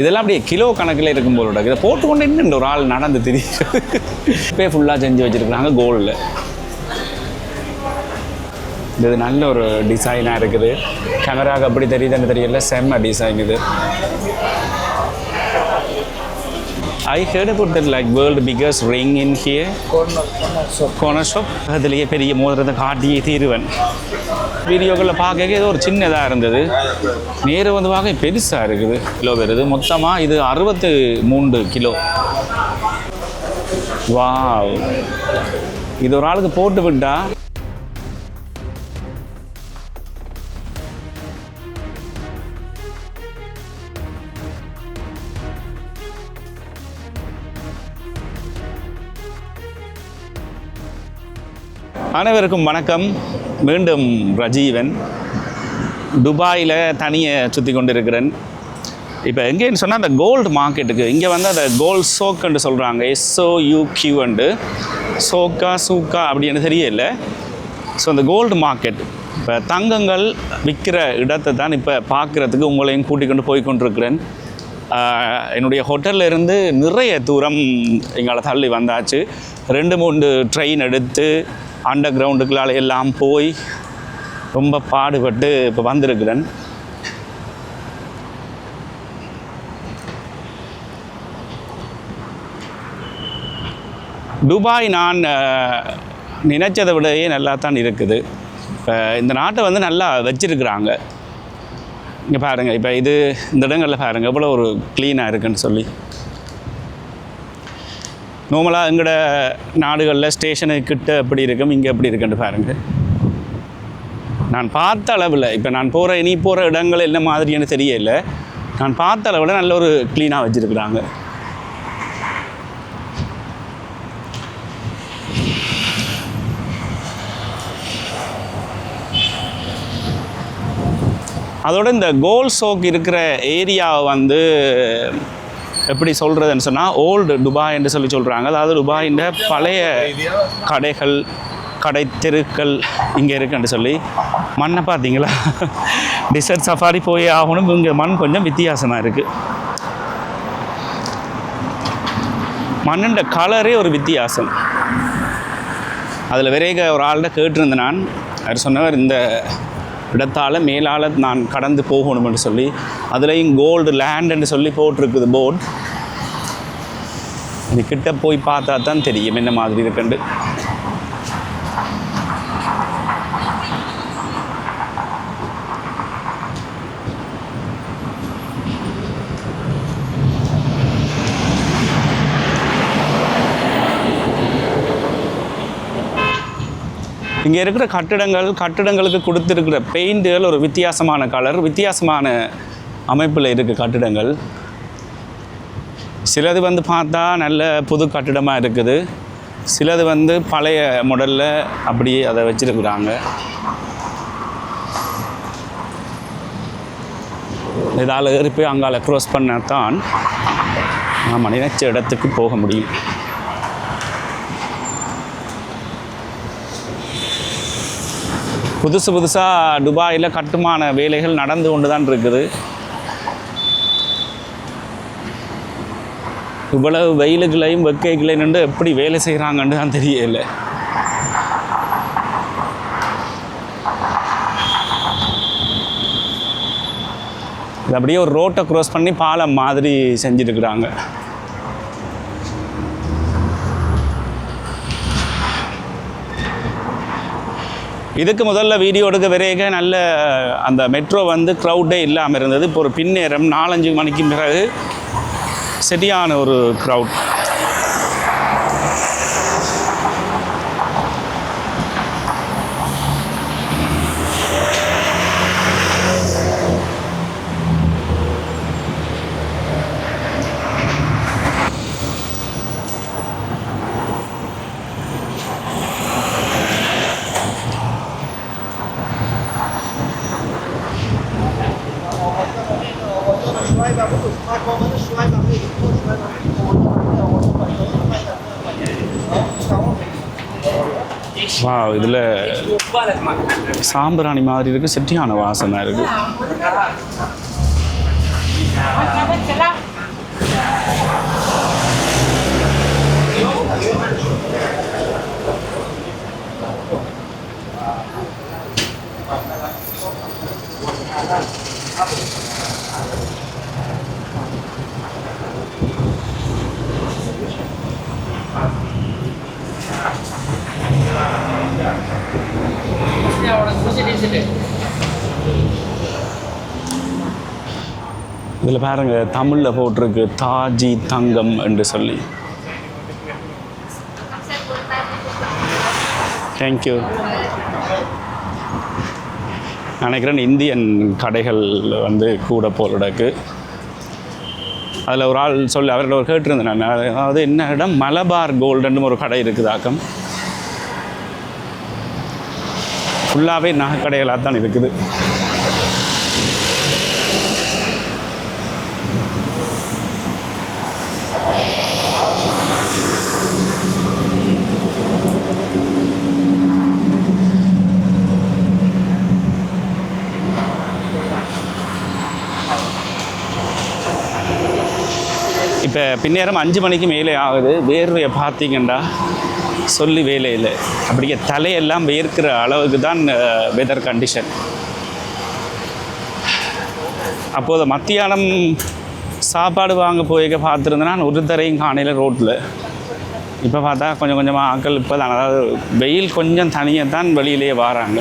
இதெல்லாம் அப்படியே கிலோ கணக்கில் இருக்கும் போல இதை போட்டுக்கொண்டு இன்னும் ஒரு ஆள் நடந்து தெரியுது. இப்போ ஃபுல்லாக செஞ்சு வச்சுருக்குறாங்க கோல்டில் இது நல்ல ஒரு டிசைனாக இருக்குது. கேமராவுக்கு அப்படி தெரியுதுன்னு தெரியல செம்ம டிசைன் இது. I heard about that like world biggest ring in here corner shop அதுலேயே பெரிய மோதிரத்தை காட்டியே தீருவன். வீடியோக்களில் பார்க்க ஏதோ ஒரு சின்னதாக இருந்தது. நேரு வந்து பார்க்க பெருசாக இருக்குது. கிலோ வருது. மொத்தமாக இது அறுபத்து மூன்று கிலோ. வாவ். இது ஒரு ஆளுக்கு போட்டு விட்டா அனைவருக்கும் வணக்கம். மீண்டும் ரஜீவன். துபாயில் தனியை சுற்றி கொண்டிருக்கிறேன். இப்போ எங்கேன்னு சொன்னால் அந்த கோல்டு மார்க்கெட்டுக்கு இங்கே வந்து அந்த கோல்ட் சோக்குன்னு சொல்கிறாங்க எஸ்ஓ யூக்யூண்டு சோக்கா சூக்கா அப்படின்னு தெரியல. ஸோ அந்த கோல்டு மார்க்கெட் இப்போ தங்கங்கள் விற்கிற இடத்தை தான் இப்போ பார்க்குறதுக்கு உங்களையும் கூட்டிக் கொண்டு போய் கொண்டிருக்கிறேன். என்னுடைய ஹோட்டல்லேருந்து நிறைய தூரம் எங்களை தள்ளி வந்தாச்சு. ரெண்டு மூணு ட்ரெயின் எடுத்து அண்டர் கிரவுண்டுக்குள்ளால எல்லாம் போய் ரொம்ப பாடுபட்டு இப்போ வந்திருக்கிறேன். துபாய் நான் நினைச்சதை விடவே நல்லா தான் இருக்குது. இப்போ இந்த நாட்டை வந்து நல்லா வச்சிருக்கிறாங்க. இங்கே பாருங்கள் இப்போ இது இந்த இடங்களில் பாருங்கள் எவ்வளோ ஒரு க்ளீனாக இருக்குன்னு சொல்லி. நார்மலாக எங்களோட நாடுகளில் ஸ்டேஷனுக்கு கிட்ட எப்படி இருக்கும் இங்கே எப்படி இருக்குன்னு பாருங்கள் நான் பார்த்த அளவில் இப்போ நான் போகிற இனி போகிற இடங்கள் என்ன மாதிரின்னு தெரியல. நான் பார்த்த அளவில் நல்ல ஒரு க்ளீனாக வச்சுருக்குறாங்க. அதோட இந்த கோல் சோக் இருக்கிற ஏரியாவை வந்து எப்படி சொல்கிறதுன்னு சொன்னால் ஓல்டு துபாய் என்று சொல்லி சொல்கிறாங்க அதாவது துபாயின் பழைய கடைகள் கடை தெருக்கள் இங்கே இருக்குன்னு சொல்லி. மண்ணை பார்த்தீங்களா? டிசர்ட் சஃபாரி போய் ஆகணும். இங்கே மண் கொஞ்சம் வித்தியாசமாக இருக்குது மண்ணுண்ட கலரே ஒரு வித்தியாசம். அதில் விரைக ஒரு ஆள்கிட்ட கேட்டிருந்தேன் நான். அவர் சொன்னவர் இந்த இடத்தால் மேலால் நான் கடந்து போகணும்னு சொல்லி அதுலேயும் கோல்டு லேண்டுன்னு சொல்லி போட்டிருக்குது போர்டு இது கிட்ட போய் பார்த்தா தான் தெரியும் என்ன மாதிரி இருக்குண்டு இங்கே இருக்கிற கட்டிடங்கள் கட்டிடங்களுக்கு கொடுத்துருக்கிற பெயிண்ட்டுகள் ஒரு வித்தியாசமான கலர் வித்தியாசமான அமைப்பில் இருக்குது கட்டிடங்கள். சிலது வந்து பார்த்தா நல்ல புது கட்டிடமாக இருக்குது. சிலது வந்து பழைய முடலில் அப்படியே அதை வச்சுருக்குறாங்க. இதால் ஏறி போய் அங்கால க்ரோஸ் பண்ணால் நாம் நினைச்ச இடத்துக்கு போக முடியும். புதுசு புதுசாக துபாயில் கட்டுமான வேலைகள் நடந்து கொண்டு தான் இருக்குது. இவ்வளவு வெயிலுக்குள்ளையும் வெக்கைகளையும் நின்று எப்படி வேலை செய்கிறாங்கன்னு தான் தெரியல. இது அப்படியே ஒரு ரோட்டை க்ரோஸ் பண்ணி பாலம் மாதிரி செஞ்சுருக்குறாங்க. இதுக்கு முதல்ல வீடியோ எடுக்க விரைக நல்ல அந்த மெட்ரோ வந்து க்ரௌடே இல்லாமல் இருந்தது. இப்போ ஒரு பின்னேரம் நாலஞ்சு மணிக்கு பிறகு சரியான ஒரு க்ரௌட் இதில் சாம்பிராணி மாதிரி இருக்குது செட்டியான வாசனை இருக்குது Thank you. இதில் பாருங்க தமிழில் போட்டிருக்கு தாஜி தங்கம் என்று சொல்லி. தேங்க்யூ நினைக்கிறேன் இந்தியன் கடைகள் வந்து கூட போலடக்கு அதில் ஒரு ஆள் சொல்லி அவர்கிட்ட ஒரு கேட்டிருந்தேன் நான். அதாவது என்ன இடம்? மலபார் கோல்டுன்னு ஒரு கடை இருக்குதாக்கம் ஃபுல்லாகவே நகைக்கடைகளாக தான் இருக்குது. இப்போ பின்னேரம் அஞ்சு மணிக்கு மேலே ஆகுது. வேர்வையை பார்த்தீங்கன்னா சொல்லி வேலையில் அப்படியே தலையெல்லாம் வேர்க்கிற அளவுக்கு தான் வெதர் கண்டிஷன் அப்போது மத்தியானம் சாப்பாடு வாங்க போய் பார்த்துருந்தேன்னா நான் ஒரு தரையும் காணையில் ரோட்டில் இப்போ பார்த்தா கொஞ்சம் கொஞ்சமாக ஆட்கள் இப்போ தான் அதாவது வெயில் கொஞ்சம் தனியாக தான் வெளியிலேயே வராங்க.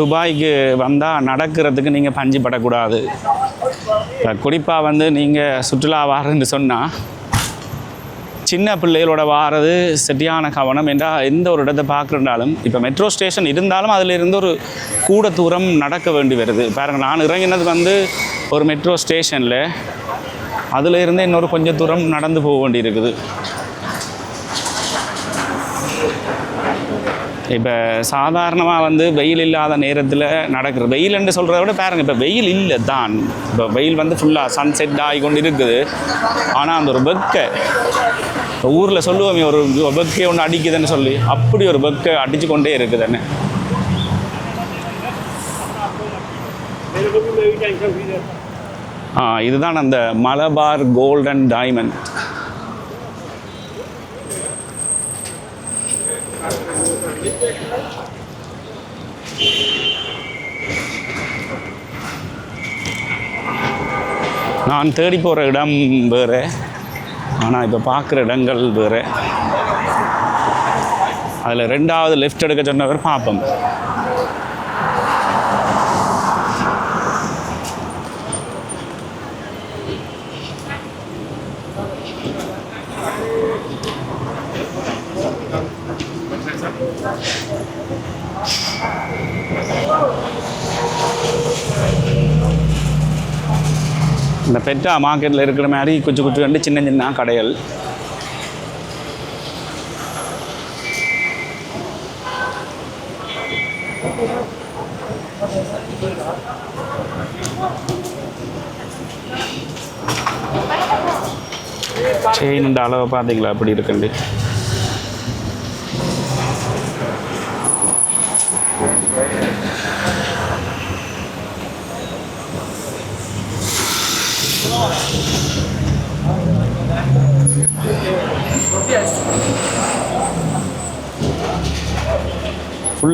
துபாய்க்கு வந்தால் நடக்கிறதுக்கு நீங்கள் பஞ்சு படக்கூடாது குறிப்பாக வந்து நீங்கள் சுற்றுலா வாரன்னு சொன்னால் சின்ன பிள்ளைகளோட வாரது சரியான கவனம் என்றால் எந்த ஒரு இடத்தை பார்க்குறனாலும் இப்போ மெட்ரோ ஸ்டேஷன் இருந்தாலும் அதிலிருந்து ஒரு கூட தூரம் நடக்க வேண்டி வருது. பாருங்கள் நான் இறங்கினது வந்து ஒரு மெட்ரோ ஸ்டேஷனில் அதிலிருந்து இன்னொரு கொஞ்சம் தூரம் நடந்து போக வேண்டி இருக்குது. இப்போ சாதாரணமாக வந்து வெயில் இல்லாத நேரத்தில் நடக்கிற வெயில்னு சொல்கிறத விட பாருங்கள் இப்போ வெயில் இல்லை தான். இப்போ வெயில் வந்து ஃபுல்லாக சன்செட் ஆகி கொண்டு இருக்குது ஆனால் அந்த ஒரு வெக்கை ஊரில் சொல்லுவோமே ஒரு வெக்கை ஒன்று அடிக்குதுன்னு சொல்லி அப்படி ஒரு வெக்கை அடிச்சு கொண்டே இருக்குதுன்னு ஆ இதுதான் அந்த மலபார் கோல்டன் டைமண்ட் நான் தேடி போகிற இடம் வேறு. ஆனால் இப்போ பார்க்குற இடங்கள் வேறு. அதில் ரெண்டாவது லெஃப்ட் எடுக்க சொன்னவர் பார்ப்போம் இந்த பெட்டா மார்க்கெட்டில் இருக்கிற மாதிரி குச்சி குச்சி கண்டு சின்ன சின்ன கடைகள். செயின் அளவை பார்த்தீங்களா? அப்படி இருக்குண்டு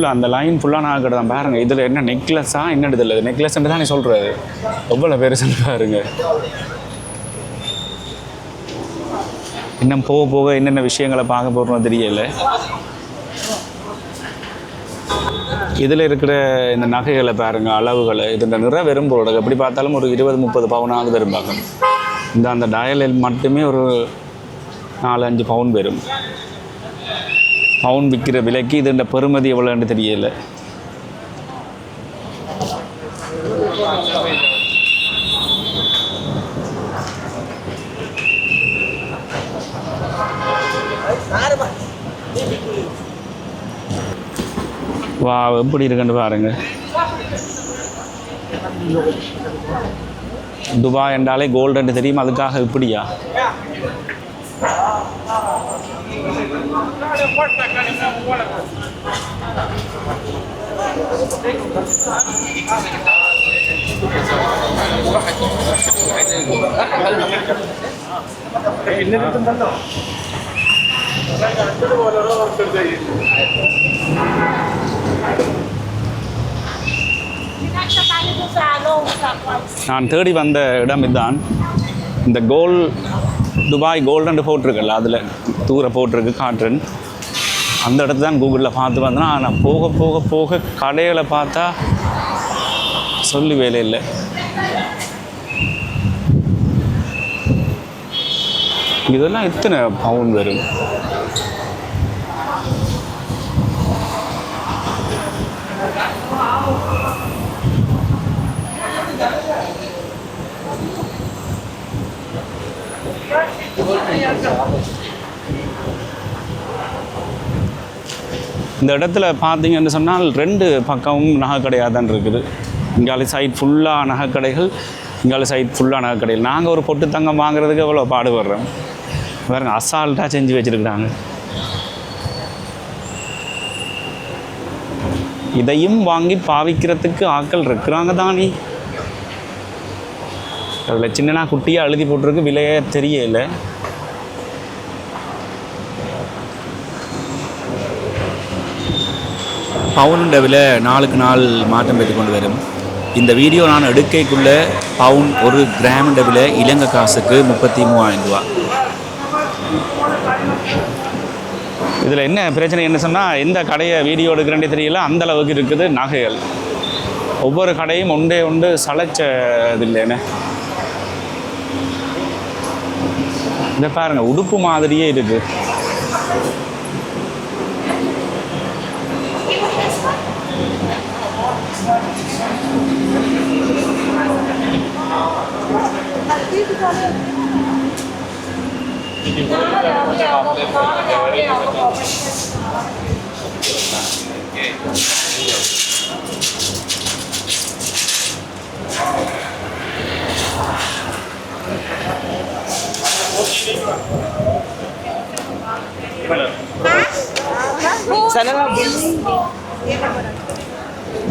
ஃபுல்லாக அந்த லைன் ஃபுல்லாக நான் கிடதான் பாருங்கள் பாருங்க இதில் என்ன நெக்லஸா என்ன இதில் நெக்லஸ்ன்னு தான் நீ சொல்கிறது எவ்வளோ பெருசுன்னு பாருங்க. இன்னும் போக போக என்னென்ன விஷயங்களை பார்க்க போகிறோம் தெரியல. இதில் இருக்கிற இந்த நகைகளை பாருங்க அளவுகளை இது இந்த நிற வெறும்போட எப்படி பார்த்தாலும் ஒரு இருபது முப்பது பவுனாவது வரும்பாங்க இந்த அந்த டயலில் மட்டுமே ஒரு நாலு அஞ்சு பவுன் வரும். பவுன் விற்கிற விலைக்கு இது இந்த எவ்வளோன்னு தெரியல. வா எப்படி இருக்குன்னு பாருங்க. துபாய் என்றாலே கோல்டுன்னு தெரியும்? அதுக்காக இப்படியா? நான் தேடி வந்த இடம் இதுதான். இந்த கோல் துபாய் கோல்டன் போட்டிருக்கல்ல அதில் தூர போட்டிருக்கு காட்டுறேன் அந்த இடத்த தான் கூகுளில் பார்த்து வந்தேன்னா ஆனால் போக போக போக கடைகளை பார்த்தா சொல்லி வேலை இல்லை. இதெல்லாம் எத்தனை பவுன் வரும்? இந்த இடத்துல பார்த்தீங்கன்னு சொன்னால் ரெண்டு பக்கமும் நகைக்கடையாக தான் இருக்குது. இங்கால சைட் ஃபுல்லாக நகைக்கடைகள் இங்கால சைட் ஃபுல்லாக நகைக்கடைகள். நாங்கள் ஒரு பொட்டு தங்கம் வாங்குறதுக்கு எவ்வளோ பாடுபடுறோம்? வேறு அசால்ட்டாக செஞ்சு வச்சுருக்குறாங்க. இதையும் வாங்கி பாவிக்கிறதுக்கு ஆக்கள் இருக்கிறாங்க தானே. அதில் சின்னனா குட்டியாக எழுதி போட்டிருக்கு விலையே தெரியலை. பவுனுண்ட விலை நாளுக்கு நாள் மாற்றம் பெற்று கொண்டு வரும். இந்த வீடியோ நான் எடுக்கைக்குள்ள பவுன் ஒரு கிராமுண்ட விலை இலங்கை காசுக்கு முப்பத்தி மூவாயிரம் ரூபா. இதில் என்ன பிரச்சனை என்ன சொன்னால் எந்த கடையை வீடியோ எடுக்கிறேன்னே தெரியல அந்த அளவுக்கு இருக்குது நகைகள். ஒவ்வொரு கடையும் ஒன்றே ஒன்று சளைச்சது இல்லைன்னு இதை பாருங்க உடுப்பு மாதிரியே இருக்குது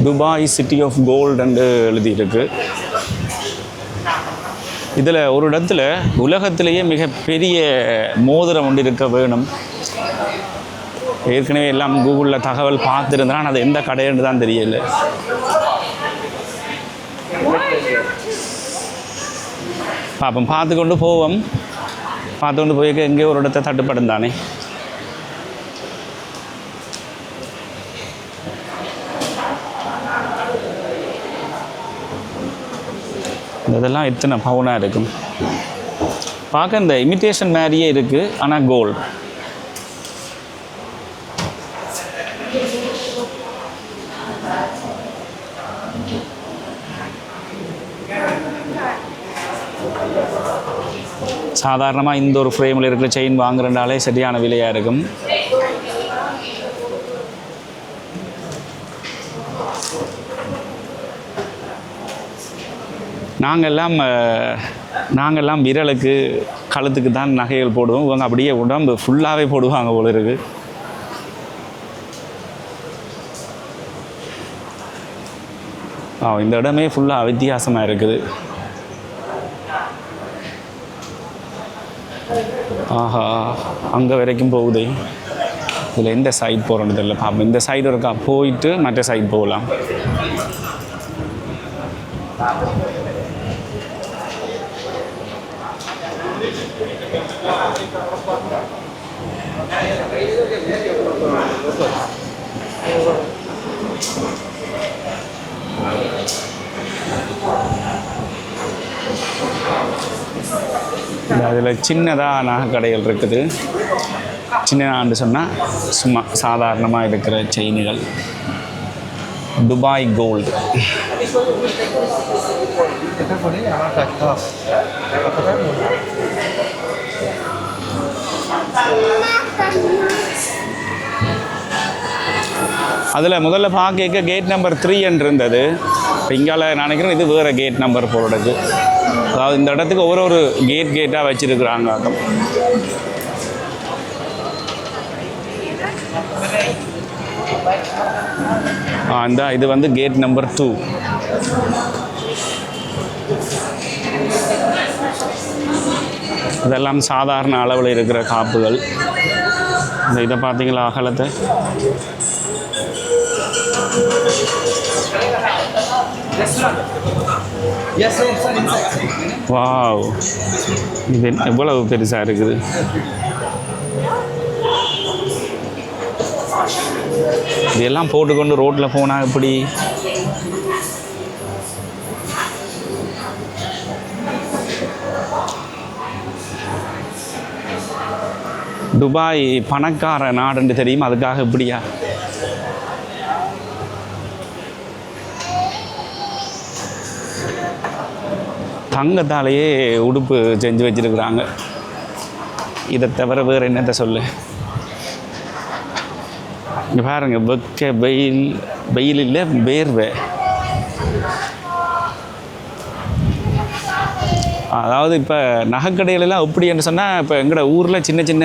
துபாய் சிட்டி ஆஃப் கோல்டு என்று எழுதியிருக்கு. இதில் ஒரு இடத்துல உலகத்திலேயே மிகப்பெரிய மோதிரம் ஒன்று இருக்க வேணும். ஏற்கனவே எல்லாம் கூகுளில் தகவல் பார்த்துருந்தான் அது எந்த கடைன்னு தான் தெரியல. பார்ப்போம் பார்த்து கொண்டு போவோம். பார்த்து கொண்டு போய் எங்கேயோ ஒரு இடத்த தட்டுப்படும் தானே. இந்த இதெல்லாம் எத்தனை பவுனாக இருக்கும் பார்க்க இந்த இமிட்டேஷன் மாதிரியே இருக்குது ஆனால் கோல்டு சாதாரணமாக இந்த ஒரு ஃப்ரேமில் இருக்கிற செயின் வாங்குறனாலே சரியான விலையாக இருக்கும். நாங்கள்லாம் நாங்கள்லாம் நாங்கெல்லாம் விரலுக்கு கழுத்துக்கு தான் நகைகள் போடுவோம். இவங்க அப்படியே உடம்பு ஃபுல்லாகவே போடுவாங்க போல இருக்கு. ஆ இந்த இடமே ஃபுல்லாக வித்தியாசமாக இருக்குது. ஆஹா அங்கே வரைக்கும் போகுதே. இதில் எந்த சைட் போகிறோன்னு தெரியல. பாப்போம். இந்த சைடு இருக்கா? போயிட்டு மற்ற சைடு போகலாம். அதில் சின்னதாக நகைக்கடைகள் இருக்குது. சின்னதாண்டு சொன்னால் சும்மா சாதாரணமாக இருக்கிற செயின்கள். Dubai gold. அதில் முதல்ல பார்க்க கேட் நம்பர் த்ரீ என்று இருந்தது இப்போ இங்கால நினைக்கிறேன் இது வேறு கேட் நம்பர் போடுறது அதாவது இந்த இடத்துக்கு ஒரு ஒரு கேட் கேட்டாக வச்சுருக்குறாங்க. அக்கம் ஆ, இந்த இது வந்து கேட் நம்பர் டூ இதெல்லாம் சாதாரண அளவில் இருக்கிற காப்புகள். இந்த இதை பார்த்தீங்களா அகலத்தை? வாவ். இது எவ்வளவு பெருசாக இருக்குது? இதெல்லாம் போட்டுக்கொண்டு ரோட்டில் போனால் எப்படி? துபாய் பணக்கார நாடுன்னு தெரியும். அதுக்காக இப்படியா? தங்கத்தாலேயே உடுப்பு செஞ்சு வச்சிருக்கிறாங்க. இதை தவிர வேறு என்னத்தை சொல்லு? இங்கே பாருங்க வெக்க வெயில் வெயில் இல்லை வேர்வை. அதாவது இப்போ நகைக்கடையிலலாம் எப்படி என்று சொன்னால் இப்போ எங்களோட ஊரில் சின்ன சின்ன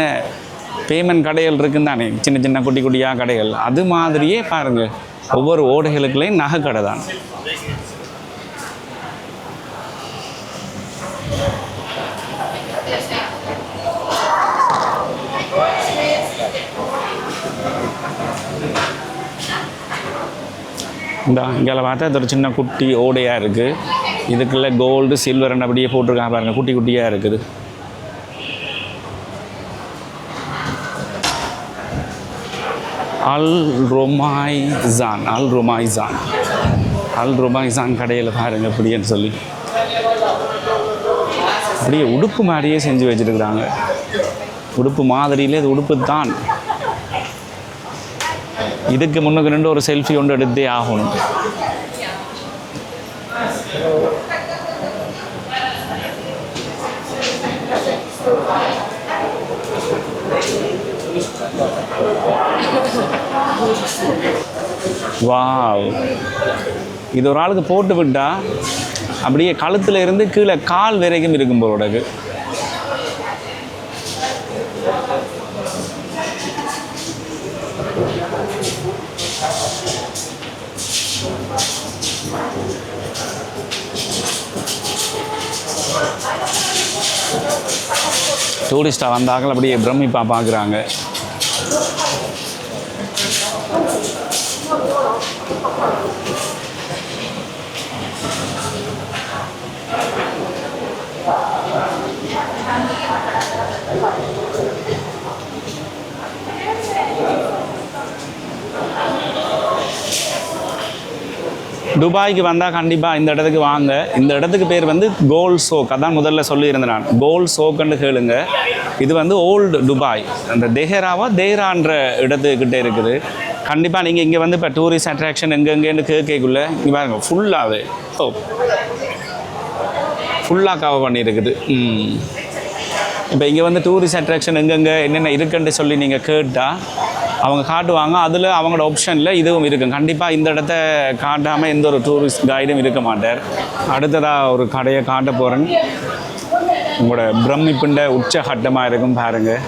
பேமெண்ட் கடைகள் இருக்குன்னு தானே. சின்ன சின்ன குட்டி குட்டியாக கடைகள். அது மாதிரியே பாருங்கள் ஒவ்வொரு ஓடைகளுக்குள்ளேயும் நகைக்கடை தான். இந்த இங்கே பார்த்தா இது ஒரு சின்ன குட்டி ஓடையாக இருக்குது இதுக்குள்ளே கோல்டு சில்வர் அப்படியே போட்டிருக்காங்க பாருங்கள் குட்டி குட்டியாக இருக்குது. அல் ரொமாய்சான் அல் ரொமாய்சான் அல் ரொமாய்சான் கடையில் பாருங்க அப்படின்னு சொல்லி. அப்படியே உடுப்பு மாதிரியே செஞ்சு வச்சுருக்குறாங்க. உடுப்பு மாதிரியிலே அது உடுப்பு தான் இதுக்கு முன்னுக்கு ரெண்டு ஒரு செல்ஃபி ஒன்று எடுத்தே ஆகணும். வாவ். இது ஒரு ஆளுக்கு போட்டு விட்டால் அப்படியே கழுத்தில் இருந்து கீழே கால் வரைக்கும் இருக்கும் போலோடக்கு டூரிஸ்டாக வந்தாங்க அப்படியே பிரமிப்பாக பார்க்குறாங்க துபாய்க்கு வந்தால் கண்டிப்பாக இந்த இடத்துக்கு வாங்க. இந்த இடத்துக்கு பேர் வந்து கோல் சோக். அதான் முதல்ல சொல்லியிருந்தேன் நான். கோல் சோக்குன்னு கேளுங்க. இது வந்து ஓல்டு துபாய். அந்த தெஹராவா தேரான்ற இடத்துக்கிட்ட இருக்குது. கண்டிப்பாக நீங்கள் இங்கே வந்து இப்போ டூரிஸ்ட் அட்ராக்ஷன் எங்கெங்கேன்னு கேட்கக்குள்ளே இங்கே பாருங்க ஃபுல்லாகவே ஓ. ஃபுல்லாக கவர் பண்ணியிருக்குது. ம். இப்போ இங்கே வந்து டூரிஸ்ட் அட்ராக்ஷன் எங்கெங்கே என்னென்ன இருக்குன்னு சொல்லி நீங்கள் கேட்டால் அவங்க காட்டுவாங்க. அதில் அவங்களோட ஆப்ஷனில் இதுவும் இருக்கும் கண்டிப்பாக இந்த இடத்த காட்டாமல் எந்த ஒரு டூரிஸ்ட் கைடும் இருக்க மாட்டார். அடுத்ததாக ஒரு கடையை காட்ட போகிறேன் உங்களோட பிரமிப்புண்ட உச்சகட்டமாக இருக்கும் பாருங்கள்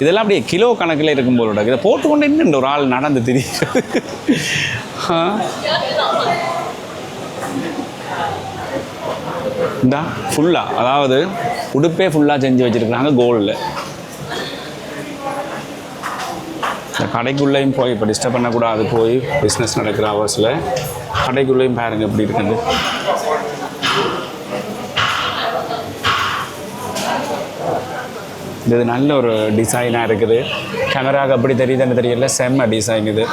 இதெல்லாம் அப்படியே கிலோ கணக்கில் இருக்கும் போலோட இதை போட்டுக்கொண்டு இன்னும் ஒரு ஆள் நடந்து தெரியுது? ஆ? இந்தா ஃபுல்லாக அதாவது உடுப்பே ஃபுல்லாக செஞ்சு வச்சுருக்குறாங்க கோல்டில் இந்த கடைக்குள்ளேயும் போய் இப்போ டிஸ்டர்ப் பண்ணக்கூடாது போய் பிஸ்னஸ் நடக்கிற ஹவர்ஸில் கடைக்குள்ளேயும் பாருங்கள் எப்படி இருக்குது இது நல்ல ஒரு டிசைனாக இருக்குது. கேமராவுக்கு அப்படி தெரியுதுன்னு தெரியல செம்ம டிசைன் இது.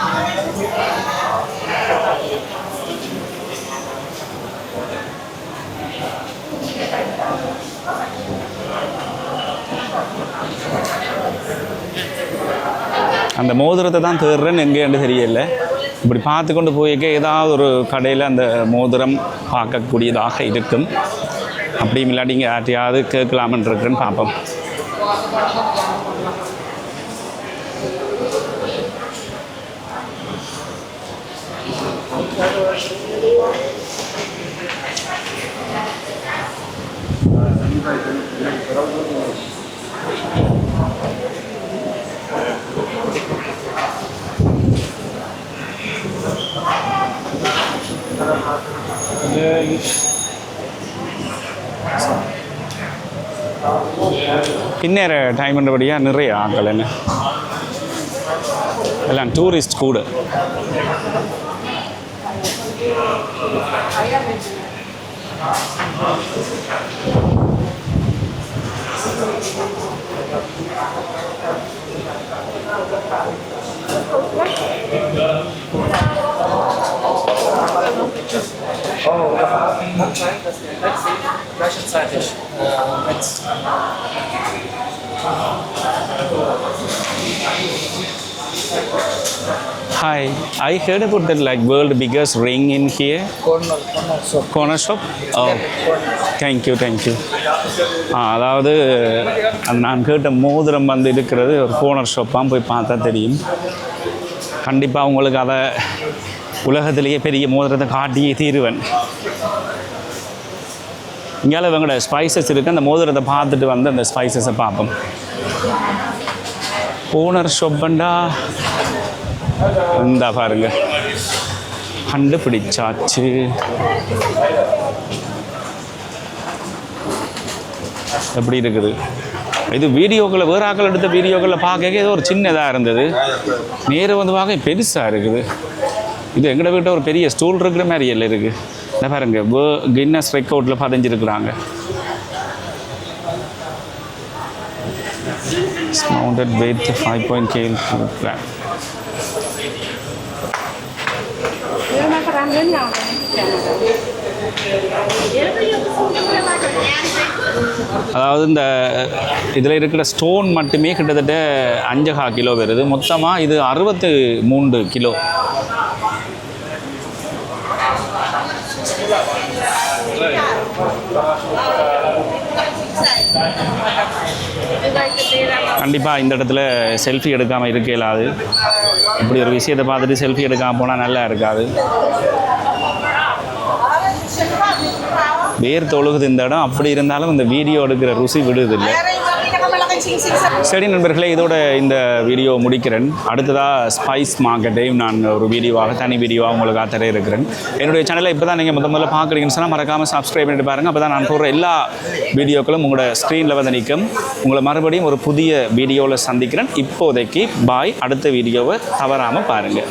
அந்த மோதிரத்தை தான் தேடுறேன்னு எங்கேயாண்டு தெரியல. இப்படி பார்த்து கொண்டு போயிருக்க ஏதாவது ஒரு கடையில் அந்த மோதிரம் பார்க்கக்கூடியதாக இருக்கும். அப்படியும் இல்லாட்டி இங்கே யார்ட்டையாவது கேட்கலாமன் இருக்குன்னு பார்ப்போம். பின்னேற டைம்ன்றபடியாக நிறைய ஆட்கள் என்ன எல்லாம் டூரிஸ்ட் கூட Thank you. Gleich zeitig. Äh, jetzt. Hi, I heard about that like world biggest ring in here. Corner, corner shop. Corner shop? Oh, thank you, thank you. அதாவது நான் கேட்ட மோதிரம் வந்து இருக்கிறது ஒரு கோனர் ஷாப்பாக போய் பார்த்தா தெரியும் கண்டிப்பாக உங்களுக்கு அதை உலகத்திலேயே பெரிய மோதிரத்தை காட்டியே தீருவன். இங்கால இவங்களோட ஸ்பைசஸ் இருக்குது அந்த மோதிரத்தை பார்த்துட்டு வந்து அந்த ஸ்பைசஸை பார்ப்போம். ஓனர் ஷொப்பண்டா இந்தா பாருங்க. கண்டுபிடிச்சாச்சு எப்படி இருக்குது? இது வீடியோக்களை வேறு ஆக்கள் எடுத்த வீடியோக்களில் பார்க்க ஏதோ ஒரு சின்னதாக இருந்தது. நேரம் வந்து பார்க்க பெருசாக இருக்குது. இது எங்கட வீட்டை ஒரு பெரிய ஸ்டூல் இருக்கிற மாதிரி எல்லாம் இருக்குது இந்த பாருங்க வே கின்னஸ் ரெக்கார்டில் பதிஞ்சிருக்கிறாங்க. மவுண்டட் வெயிட் ஃபைவ் பாயிண்ட் கேல் கிராம் அதாவது இந்த இதில் இருக்கிற ஸ்டோன் மட்டுமே கிட்டத்தட்ட அஞ்சகா கிலோ வருது. மொத்தமாக இது அறுபத்து மூன்று kilo You like the data கண்டிப்பாக இந்த இடத்துல செல்ஃபி எடுக்காமல் இருக்க இயலாது இப்படி ஒரு விஷயத்தை பார்த்துட்டு செல்ஃபி எடுக்காமல் போனால் நல்லா இருக்காது. வேர் தொழுகுது இந்த இடம். அப்படி இருந்தாலும் இந்த வீடியோ எடுக்கிற ருசி விடுதில்லை. சரி நண்பர்களே இதோட இந்த வீடியோ முடிக்கிறேன். அடுத்ததாக ஸ்பைஸ் மார்க்கெட்டையும் நான் ஒரு வீடியோவாக தனி வீடியோவாக உங்களுக்காக தர இருக்கிறேன். என்னுடைய சேனலை இப்போ தான் நீங்கள் முத முதல்ல பார்க்குறீங்கன்னு சொன்னால் மறக்காமல் சப்ஸ்கிரைப் பண்ணிட்டு பாருங்கள் அப்போ தான் நான் போடுற எல்லா வீடியோக்களும் உங்களோட ஸ்க்ரீனில் வந்து நிற்கும். உங்களை மறுபடியும் ஒரு புதிய வீடியோவில் சந்திக்கிறேன். இப்போதைக்கு பாய் அடுத்த வீடியோவை தவறாமல் பாருங்கள்